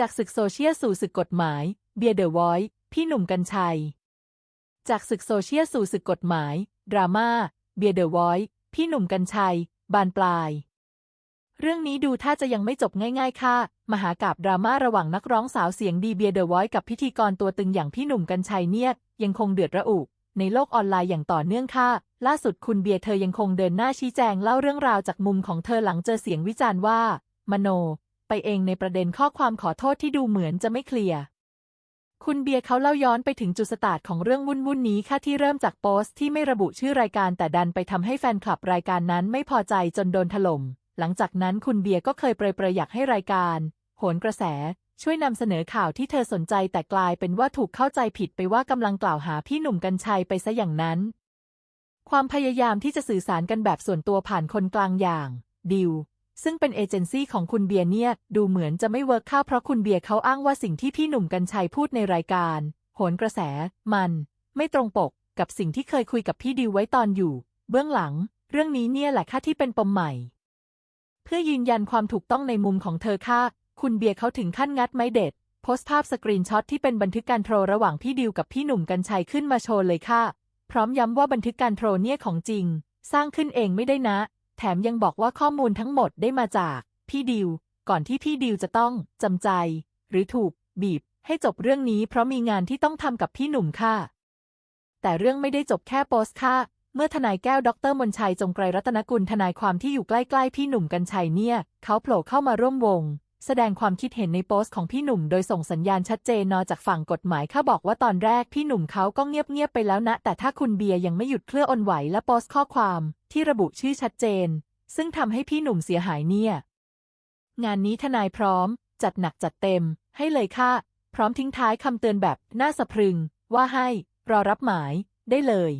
จากศึกโซเชียลสู่ศึกกฎหมาย เบียร์เดอะวอยพี่หนุ่มกัญชัย จากศึกโซเชียลสู่ศึกกฎหมาย ดราม่า เบียร์เดอะวอยพี่หนุ่มกัญชัย บานปลาย เรื่องนี้ดูถ้าจะยังไม่จบง่ายๆ ค่ะ มหากาบดราม่าระหว่างนักร้องสาวเสียงดีเบียร์เดอะวอยกับพิธีกรตัวตึงอย่างพี่หนุ่มกัญชัยเนี่ย ยังคงเดือดระอุในโลกออนไลน์อย่างต่อเนื่องค่ะ ล่าสุดคุณเบียร์เธอยังคงเดินหน้าชี้แจงเล่าเรื่องราวจากมุมของเธอหลังเจอเสียงวิจารณ์ว่า มโน ไปเองในประเด็นข้อความขอโทษที่ดูเหมือนจะไม่เคลียร์คุณเบียร์เขาเล่าย้อนไปถึงจุดสตาร์ทของเรื่องวุ่นวุ่นๆนี้ค่ะที่เริ่มจากโพสต์ที่ไม่ระบุชื่อรายการแต่ดันไปทำให้แฟนคลับรายการนั้นไม่พอใจจนโดนถล่ม หลังจากนั้นคุณเบียร์ก็เคยเปรยๆอยากให้รายการโหนกระแส ช่วยนำเสนอข่าวที่เธอสนใจแต่กลายเป็นว่าถูกเข้าใจผิดไปว่ากำลังกล่าวหาพี่หนุ่มกัญชัยไปซะอย่างนั้น ความพยายามที่จะสื่อสารกันแบบส่วนตัวผ่านคนกลางอย่าง ดิว ซึ่งเป็นเอเจนซี่ของคุณเบียร์เนี่ย ดูเหมือนจะไม่เวิร์กเข้าเพราะคุณเบียร์เขาอ้างว่าสิ่งที่พี่หนุ่มกัญชัยพูดในรายการ โหนกระแส มัน ไม่ตรงปกกับสิ่งที่เคยคุยกับพี่ดิวไว้ตอนอยู่ เบื้องหลัง เรื่องนี้เนี่ยแหละค่ะที่เป็นปมใหม่ เพื่อยืนยันความถูกต้องในมุมของเธอค่ะ คุณเบียร์เขาถึงขั้นงัดไม้เด็ด โพสต์ภาพสกรีนช็อตที่เป็นบันทึกการโทรระหว่างพี่ดิวกับพี่หนุ่มกัญชัยขึ้นมาโชว์เลยค่ะ พร้อมย้ำว่าบันทึกการโทรเนี่ยของจริง สร้างขึ้นเองไม่ได้นะ แถมยังบอกว่าข้อมูลทั้งหมดได้มาจากพี่ดิว ก่อนที่พี่ดิวจะต้องจำใจ หรือถูกบีบให้จบเรื่องนี้เพราะมีงานที่ต้องทำกับพี่หนุ่มค่ะ แต่เรื่องไม่ได้จบแค่โพสค่ะ เมื่อทนายแก้วดรมนชัยจงไกรรัตนกุลทนายความที่อยู่ใกล้ๆพี่หนุ่มกัญชัยเนี่ย เขาโผล่เข้ามาร่วมวง แสดงความคิดเห็นในโพสต์ของพี่หนุ่มโดยส่งสัญญาณชัดเจนนอจากฝั่งกฎหมายเขาบอกว่าตอนแรกพี่หนุ่มเขาก็เงียบๆไปแล้วนะ แต่ถ้าคุณเบียร์ยังไม่หยุดเคลื่อนอ่อนไหวและโพสต์ข้อความ ที่ระบุชื่อชัดเจน ซึ่งทำให้พี่หนุ่มเสียหายเนี่ย งานนี้ทนายพร้อม จัดหนักจัดเต็ม ให้เลยค่ะ พร้อมทิ้งท้ายคำเตือนแบบน่าสะพรึง ว่าให้ รอรับหมายได้เลย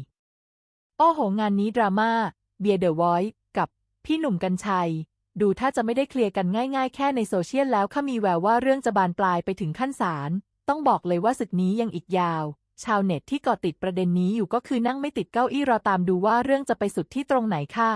โอ้โหงานนี้ดราม่าเบียร์เดอะไวอยกับพี่หนุ่มกัญชัย ดูถ้าจะไม่ได้เคลียร์กันง่าย ๆ แค่ในโซเชียลแล้วข้ามีแววว่าเรื่องจะบานปลายไปถึงขั้นศาล ต้องบอกเลยว่าศึกนี้ยังอีกยาว ชาวเน็ตที่เกาะติดประเด็นนี้อยู่ก็คือนั่งไม่ติดเก้าอี้รอตามดูว่าเรื่องจะไปสุดที่ตรงไหนค่ะ